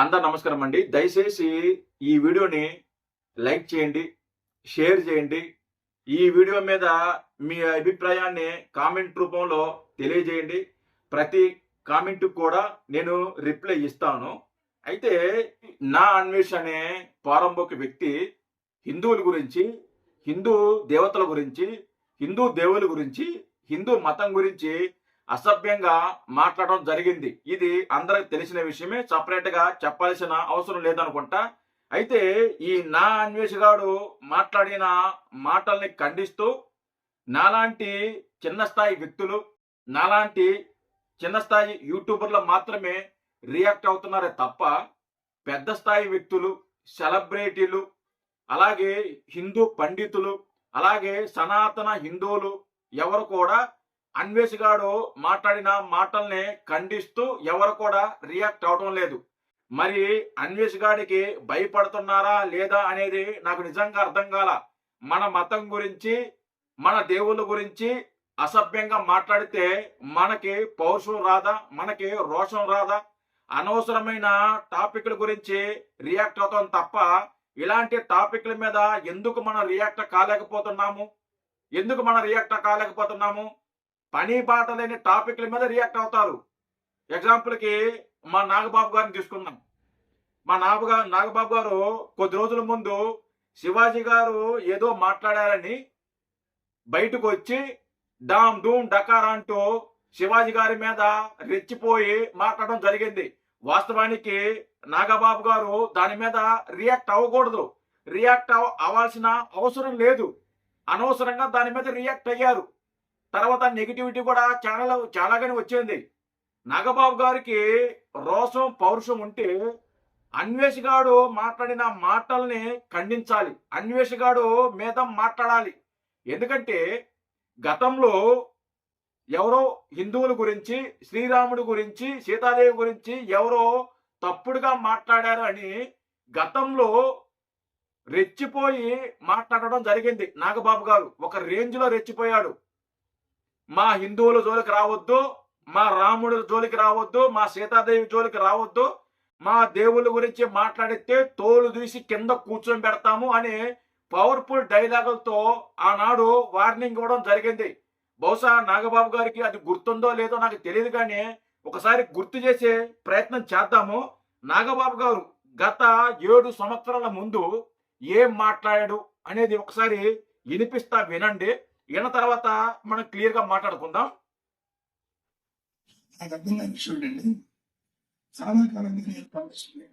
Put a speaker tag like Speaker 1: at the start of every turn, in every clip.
Speaker 1: అందరు నమస్కారం అండి. దయచేసి ఈ వీడియోని లైక్ చేయండి షేర్ చేయండి. ఈ వీడియో మీద మీ అభిప్రాయాన్ని కామెంట్ రూపంలో తెలియజేయండి. ప్రతి కామెంట్ కూడా నేను రిప్లై ఇస్తాను. అయితే నా అన్వేష్ అనే ప్రారంభక వ్యక్తి హిందువుల గురించి హిందూ దేవతల గురించి హిందూ దేవుల గురించి హిందూ మతం గురించి అసభ్యంగా మాట్లాడడం జరిగింది. ఇది అందరికి తెలిసిన విషయమే. సపరేట్గా చెప్పాల్సిన అవసరం లేదనుకుంటా. అయితే ఈ నా అన్వేషగాడు మాట్లాడిన మాటల్ని ఖండిస్తూ నాలాంటి చిన్న స్థాయి వ్యక్తులు నాలాంటి చిన్న స్థాయి యూట్యూబర్లు మాత్రమే రియాక్ట్ అవుతున్నారే తప్ప పెద్ద స్థాయి వ్యక్తులు సెలబ్రిటీలు అలాగే హిందూ పండితులు అలాగే సనాతన హిందువులు ఎవరు కూడా అన్వేషగాడు మాట్లాడిన మాటల్ని ఖండిస్తూ ఎవరు కూడా రియాక్ట్ అవడం లేదు. మరి అన్వేష్ గారికి భయపడుతున్నారా లేదా అనేది నాకు నిజంగా అర్థం కాల. మన మతం గురించి మన దేవుళ్ళ గురించి అసభ్యంగా మాట్లాడితే మనకి పౌరుషం రాదా? మనకి రోషం రాదా? అనవసరమైన టాపిక్ల గురించి రియాక్ట్ అవుతాం తప్ప ఇలాంటి టాపిక్ల మీద ఎందుకు మనం రియాక్ట్ కాలేకపోతున్నాము? ఎందుకు మనం రియాక్ట్ కాలేకపోతున్నాము? పని బాట లేని టాపిక్ల మీద రియాక్ట్ అవుతారు. ఎగ్జాంపుల్కి మా నాగబాబు గారిని తీసుకుందాం. మా నాగబా నాగబాబు గారు కొద్ది రోజుల ముందు శివాజీ గారు ఏదో మాట్లాడారని బయటకు వచ్చి డామ్ డూమ్ డకార్ అంటూ శివాజీ గారి మీద రెచ్చిపోయి మాట్లాడడం జరిగింది. వాస్తవానికి నాగబాబు గారు దాని మీద రియాక్ట్ అవ్వకూడదు. రియాక్ట్ అవ్వాల్సిన అవసరం లేదు. అనవసరంగా దాని మీద రియాక్ట్ అయ్యారు. తర్వాత నెగిటివిటీ కూడా చాలా చాలాగానే వచ్చింది. నాగబాబు గారికి రోషం పౌరుషం ఉంటే అన్వేషగాడు మాట్లాడిన మాటల్ని ఖండించాలి. అన్వేషగాడు మీద మాట్లాడాలి. ఎందుకంటే గతంలో ఎవరో హిందువుల గురించి శ్రీరాముడి గురించి సీతాదేవి గురించి ఎవరో తప్పుడుగా మాట్లాడారు అని గతంలో రెచ్చిపోయి మాట్లాడడం జరిగింది నాగబాబు గారు. ఒక రేంజ్లో రెచ్చిపోయాడు. మా హిందువుల జోలికి రావద్దు మా రాముడి జోలికి రావద్దు మా సీతాదేవి జోలికి రావద్దు మా దేవుళ్ళ గురించి మాట్లాడితే తోలు తీసి కింద కూర్చొని పెడతాము అని పవర్ఫుల్ డైలాగులతో ఆనాడు వార్నింగ్ ఇవ్వడం జరిగింది. బహుశా నాగబాబు గారికి అది గుర్తుందో లేదో నాకు తెలియదు కానీ ఒకసారి గుర్తు చేసే ప్రయత్నం చేద్దాము. నాగబాబు గారు గత ఏడు సంవత్సరాల ముందు ఏం మాట్లాడాడు అనేది ఒకసారి వినిపిస్తా వినండి. విన్న తర్వాత మనం క్లియర్గా మాట్లాడుకుందాం.
Speaker 2: నాకు అర్థం చూడండి. చాలా కాలంగా నేను భావిస్తుంది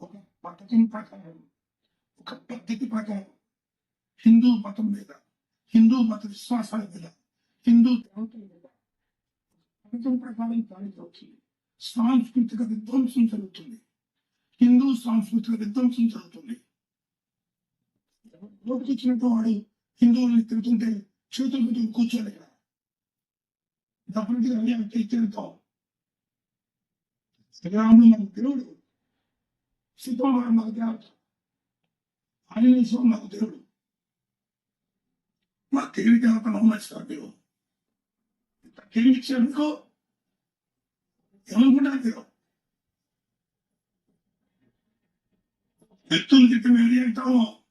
Speaker 2: ఒక పథకం ప్రకారం ఒక పద్ధతి ప్రకారం హిందూ మతం మీద హిందూ మత విశ్వాసాల మీద హిందూ దేవతల మీద పథకం ప్రకారం దాడి జరుగుతుంది. సాంస్కృతిక విధ్వంసం జరుగుతుంది. హిందూ సాంస్కృతిక విధ్వంసం జరుగుతుంది. నోటికి ఇచ్చినట్టు వాడు 貧乏に言ってるとんで、中途のことにこっちゃだから。ダブルギガにやって言ってると。それはもうなんてろる。スーパーマン負けてると。アニメーション負けてる。まあ、テレビであなたの話だけよ。テレビ中の子、くないでよ。ネットの説明をやりたい。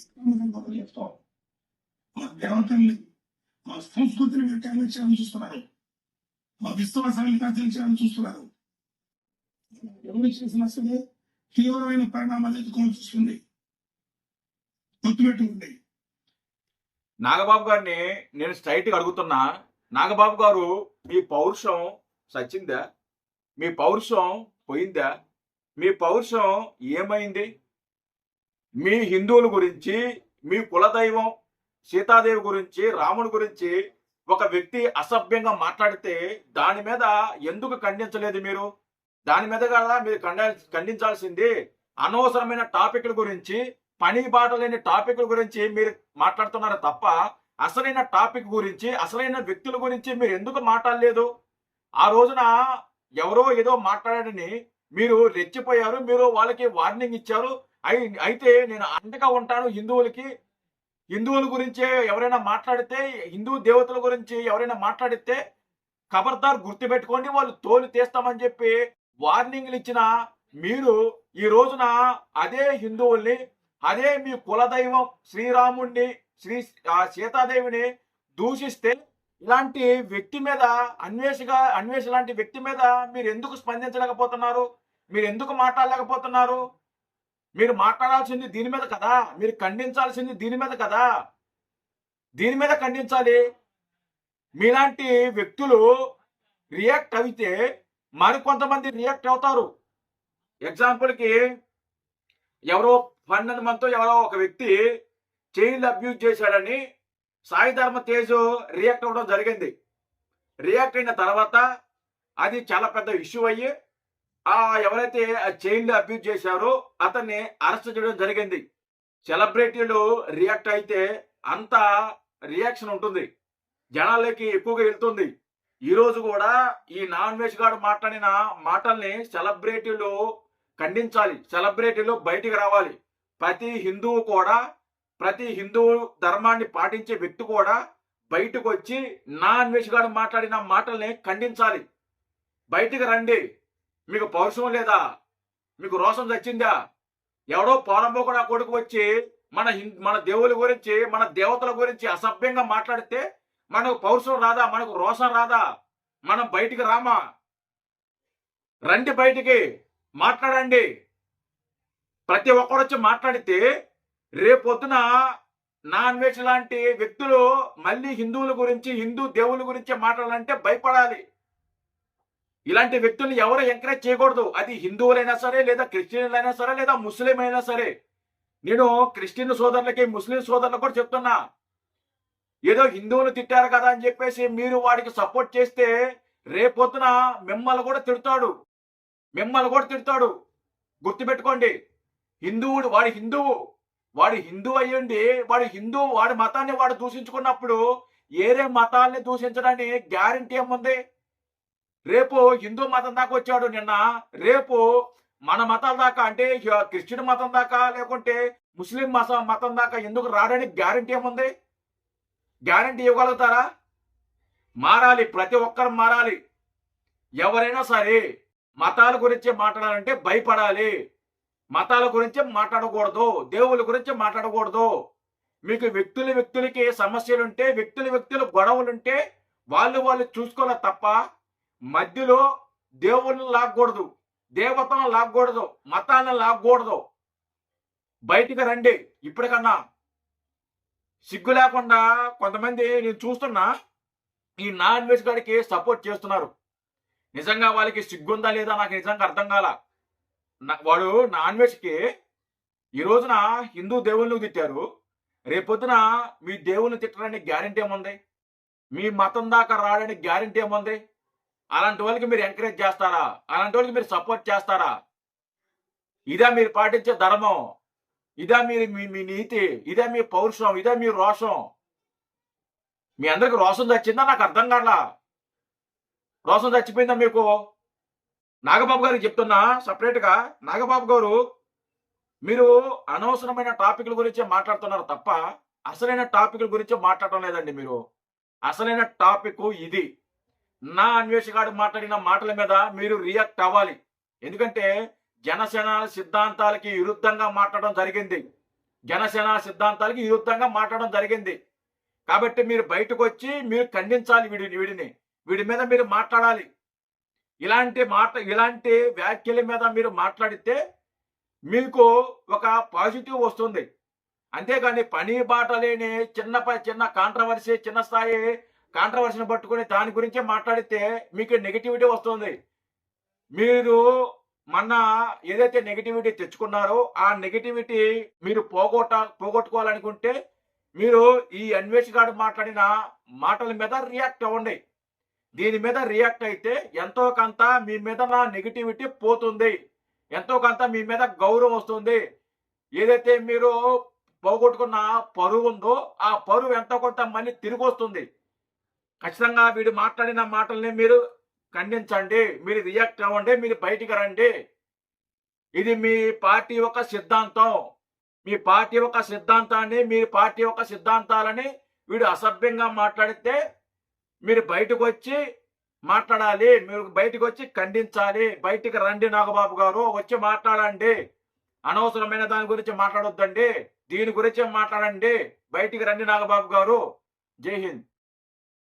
Speaker 2: చెప్తాం మా దేవతల్ని మా సంస్కృతిని మీరు చేయాలని చూస్తున్నారు. మా విశ్వాసాన్ని నాశనం చేయాలని చూస్తున్నారు. ఎవరు చేసినా సరే తీవ్రమైన పరిణామాలు ఎదుర్కోవాల్సి వస్తుంది గుర్తుపెట్టుకోండి.
Speaker 1: నాగబాబు గారిని నేను స్ట్రైట్గా అడుగుతున్నా. నాగబాబు గారు మీ పౌరుషం సచ్చిందా? మీ పౌరుషం పోయిందా? మీ పౌరుషం ఏమైంది? మీ హిందువుల గురించి మీ కులదైవం సీతాదేవి గురించి రాముడి గురించి ఒక వ్యక్తి అసభ్యంగా మాట్లాడితే దాని మీద ఎందుకు ఖండించలేదు మీరు? దాని మీద కదా మీరు ఖండించాల్సింది. అనవసరమైన టాపిక్ల గురించి పని బాట లేని టాపిక్ల గురించి మీరు మాట్లాడుతున్నారు తప్ప అసలైన టాపిక్ గురించి అసలైన వ్యక్తుల గురించి మీరు ఎందుకు మాట్లాడలేదు? ఆ రోజున ఎవరో ఏదో మాట్లాడాడని మీరు రెచ్చిపోయారు మీరు వాళ్ళకి వార్నింగ్ ఇచ్చారు అయితే నేను అండగా ఉంటాను హిందువులకి. హిందువుల గురించే ఎవరైనా మాట్లాడితే హిందూ దేవతల గురించి ఎవరైనా మాట్లాడితే ఖబర్దార్ గుర్తుపెట్టుకోండి వాళ్ళు తోలు తీస్తామని చెప్పి వార్నింగ్లు ఇచ్చిన మీరు ఈ రోజున అదే హిందువుల్ని అదే మీ కులదైవం శ్రీరాముణ్ణి శ్రీ ఆ సీతాదేవిని దూషిస్తే ఇలాంటి వ్యక్తి మీద అన్వేషగా అన్వేష లాంటి వ్యక్తి మీద మీరు ఎందుకు స్పందించలేకపోతున్నారు? మీరు ఎందుకు మాట్లాడలేకపోతున్నారు? మీరు మాట్లాడాల్సింది దీని మీద కదా? మీరు ఖండించాల్సింది దీని మీద కదా? దీని మీద ఖండించాలి. మీలాంటి వ్యక్తులు రియాక్ట్ అయితే మరికొంతమంది రియాక్ట్ అవుతారు. ఎగ్జాంపుల్కి ఎవరో పన్నెండు మందితో ఎవరో ఒక వ్యక్తి చైల్డ్ అబ్యూజ్ చేశాడని సాయి ధర్మ తేజ్ రియాక్ట్ అవ్వడం జరిగింది. రియాక్ట్ అయిన తర్వాత అది చాలా పెద్ద ఇష్యూ అయ్యి ఆ ఎవరైతే ఆ చైల్డ్ అబ్యూజ్ చేశారో అతన్ని అరెస్ట్ చేయడం జరిగింది. సెలబ్రిటీలు రియాక్ట్ అయితే అంత రియాక్షన్ ఉంటుంది. జనాలకి ఎక్కువగా వెళ్తుంది. ఈ రోజు కూడా ఈ నాన్ వెజ్ గాడు మాట్లాడిన మాటల్ని సెలబ్రిటీలు ఖండించాలి. సెలబ్రిటీలు బయటికి రావాలి. ప్రతి హిందువు కూడా ప్రతి హిందువు ధర్మాన్ని పాటించే వ్యక్తి కూడా బయటకు వచ్చి నాన్ వెజ్ గాడు మాట్లాడిన మాటల్ని ఖండించాలి. బయటికి రండి. మీకు పౌరుషం లేదా? మీకు రోషం చచ్చిందా ఎవడో పోరంబో కూడా కొడుకు వచ్చి మన మన దేవుల గురించి మన దేవతల గురించి అసభ్యంగా మాట్లాడితే మనకు పౌరుషం రాదా? మనకు రోషం రాదా? మనం బయటికి రామా? రండి బయటికి మాట్లాడండి. ప్రతి ఒక్కరు వచ్చి మాట్లాడితే రేపొద్దున నాన్ వెజ్ లాంటి వ్యక్తులు మళ్ళీ హిందువుల గురించి హిందూ దేవుల గురించి మాట్లాడాలంటే భయపడాలి. ఇలాంటి వ్యక్తుల్ని ఎవరు ఎంకరేజ్ చేయకూడదు. అది హిందువులైనా సరే లేదా క్రిస్టియన్లైనా సరే లేదా ముస్లిం అయినా సరే. నేను క్రిస్టియన్ సోదరులకి ముస్లిం సోదరులకు కూడా చెప్తున్నా. ఏదో హిందువులు తిట్టారు కదా అని చెప్పేసి మీరు వాడికి సపోర్ట్ చేస్తే రేపొద్దున మిమ్మల్ని కూడా తిడతాడు. మిమ్మల్ని కూడా తిడతాడు. గుర్తుపెట్టుకోండి. హిందువుడు వాడి హిందువు. వాడు హిందువు అయ్యండి వాడు హిందువు వాడి మతాన్ని వాడు దూషించుకున్నప్పుడు ఏరే మతాల్ని దూషించడానికి గ్యారంటీ ఏముంది? రేపు హిందూ మతం దాకా వచ్చాడు నిన్న. రేపు మన మతాల దాకా అంటే క్రిస్టియన్ మతం దాకా లేకుంటే ముస్లిం మత మతం దాకా ఎందుకు రావడానికి గ్యారంటీ ఏముంది? గ్యారంటీ ఇవ్వగలుగుతారా? మారాలి ప్రతి ఒక్కరు మారాలి. ఎవరైనా సరే మతాల గురించి మాట్లాడాలంటే భయపడాలి. మతాల గురించి మాట్లాడకూడదు. దేవుళ్ళ గురించి మాట్లాడకూడదు. మీకు వ్యక్తులు వ్యక్తులకి సమస్యలుంటే వ్యక్తులు వ్యక్తులు గొడవలుంటే వాళ్ళు వాళ్ళు చూసుకోవాలి తప్ప మధ్యలో దేవుళ్ళని లాక్కూడదు దేవతలను లాక్కూడదు మతాలను లాక్కూడదు బయటికి రండి. ఇప్పటికన్నా సిగ్గు లేకుండా కొంతమంది నేను చూస్తున్నా ఈ నాన్ వెజ్ గాడికి సపోర్ట్ చేస్తున్నారు. నిజంగా వాళ్ళకి సిగ్గుందా లేదా నాకు నిజంగా అర్థం కాల. వాడు నాన్ వెజ్కి ఈ రోజున హిందూ దేవుళ్ళు తిట్టారు? రేపొద్దున మీ దేవుళ్ళని తిట్టడానికి గ్యారంటీ ఏముంది? మీ మతం దాకా రావడానికి గ్యారంటీ ఏముంది? అలాంటి వాళ్ళకి మీరు ఎంకరేజ్ చేస్తారా? అలాంటి వాళ్ళకి మీరు సపోర్ట్ చేస్తారా? ఇదా మీరు పాటించే ధర్మం. ఇదా మీరు మీ మీ నీతి. ఇదే మీ పౌరుషం. ఇదే మీ రోషం. మీ అందరికి రోషం చచ్చిందా నాకు అర్థం కావట్లా. రోషం చచ్చిపోయిందా మీకు? నాగబాబు గారికి చెప్తున్నా సపరేట్గా నాగబాబు గారు మీరు అనవసరమైన టాపిక్ల గురించి మాట్లాడుతున్నారు తప్ప అసలైన టాపిక్ల గురించి మాట్లాడటం లేదండి మీరు. అసలైన టాపిక్ ఇది. నా అన్వేషగాడు మాట్లాడిన మాటల మీద మీరు రియాక్ట్ అవ్వాలి. ఎందుకంటే జనసేన సిద్ధాంతాలకి విరుద్ధంగా మాట్లాడడం జరిగింది. జనసేన సిద్ధాంతాలకి విరుద్ధంగా మాట్లాడడం జరిగింది. కాబట్టి మీరు బయటకు వచ్చి మీరు ఖండించాలి వీడిని వీడిని. వీడి మీద మీరు మాట్లాడాలి. ఇలాంటి మాట ఇలాంటి వ్యాఖ్యల మీద మీరు మాట్లాడితే మీకు ఒక పాజిటివ్ వస్తుంది. అంతేగాని పని బాట లేని చిన్న చిన్న కాంట్రవర్సీ చిన్న స్థాయి కాంట్రవర్సీని పట్టుకుని దాని గురించే మాట్లాడితే మీకు నెగిటివిటీ వస్తుంది. మీరు మొన్న ఏదైతే నెగిటివిటీ తెచ్చుకున్నారో ఆ నెగిటివిటీ మీరు పోగొట్ట పోగొట్టుకోవాలనుకుంటే మీరు ఈ అన్వేష్ గారు మాట్లాడిన మాటల మీద రియాక్ట్ అవ్వండి. దీని మీద రియాక్ట్ అయితే ఎంతో కొంత మీ మీద నా నెగిటివిటీ పోతుంది. ఎంతో కొంత మీ మీద గౌరవం వస్తుంది. ఏదైతే మీరు పోగొట్టుకున్న పరువు ఉందో ఆ పరువు ఎంతో కొంత మళ్ళీ తిరిగి వస్తుంది. ఖచ్చితంగా వీడు మాట్లాడిన మాటల్ని మీరు ఖండించండి. మీరు రియాక్ట్ అవ్వండి. మీరు బయటికి రండి. ఇది మీ పార్టీ యొక్క సిద్ధాంతం. మీ పార్టీ యొక్క సిద్ధాంతాన్ని మీ పార్టీ యొక్క సిద్ధాంతాలని వీడు అసభ్యంగా మాట్లాడితే మీరు బయటకు వచ్చి మాట్లాడాలి. మీరు బయటకు వచ్చి ఖండించాలి. బయటికి రండి నాగబాబు గారు. వచ్చి మాట్లాడండి. అనవసరమైన దాని గురించి మాట్లాడొద్దండి. దీని గురించి మాట్లాడండి. బయటికి రండి నాగబాబు గారు. జై హింద్.